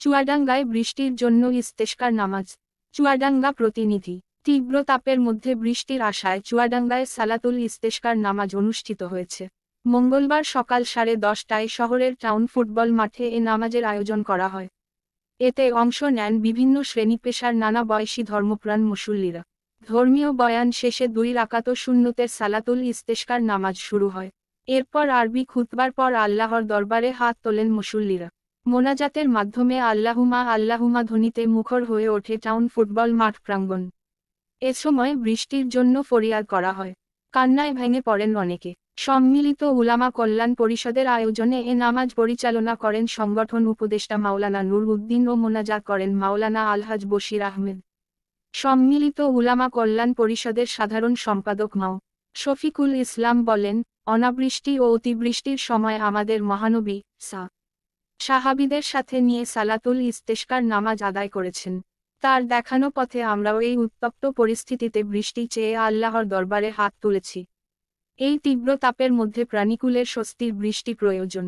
চুয়াডাঙ্গায় বৃষ্টির জন্য ইস্তেস্কার নামাজ, চুয়াডাঙ্গা প্রতিনিধি, তীব্র তাপের মধ্যে বৃষ্টির আশায় চুয়াডাঙ্গায় সালাতুল ইস্তেস্কার নামাজ অনুষ্ঠিত হয়েছে। মঙ্গলবার সকাল সাড়ে দশটায় শহরের টাউন ফুটবল মাঠে এ নামাজের আয়োজন করা হয়। এতে অংশ নেন বিভিন্ন শ্রেণি পেশার নানা বয়সী ধর্মপ্রাণ মুসল্লিরা। ধর্মীয় বয়ান শেষে দুই রাকাত শূন্যতের সালাতুল ইস্তেস্কার নামাজ শুরু হয়। এরপর আরবি খুতবার পর আল্লাহর দরবারে হাত তোলেন মুসল্লিরা। মোনাজাতের মাধ্যমে আল্লাহুমা আল্লাহুমা ধ্বনিতে মুখর হয়ে ওঠে টাউন ফুটবল মাঠ প্রাঙ্গণ। এ সময় বৃষ্টির জন্য ফরিয়াদ করা হয়। কান্নায় ভেঙে পড়েন অনেকে। সম্মিলিত উলামা কল্যাণ পরিষদের আয়োজনে এ নামাজ পরিচালনা করেন সংগঠন উপদেষ্টা মাওলানা নূর উদ্দিন ও মোনাজাত করেন মাওলানা আলহাজ বশির আহমেদ। সম্মিলিত উলামা কল্যাণ পরিষদের সাধারণ সম্পাদক মাও। শফিকুল ইসলাম বলেন, অনাবৃষ্টি ও অতিবৃষ্টির সময় আমাদের মহানবী সা সাহাবিদের সাথে নিয়ে সালাতুল ইস্তেস্কার নামাজ আদায় করেছেন। তার দেখানো পথে আমরাও এই উত্তপ্ত পরিস্থিতিতে বৃষ্টি চেয়ে আল্লাহর দরবারে হাত তুলেছি। এই তীব্র তাপের মধ্যে প্রাণীকুলের স্বস্তির বৃষ্টি প্রয়োজন।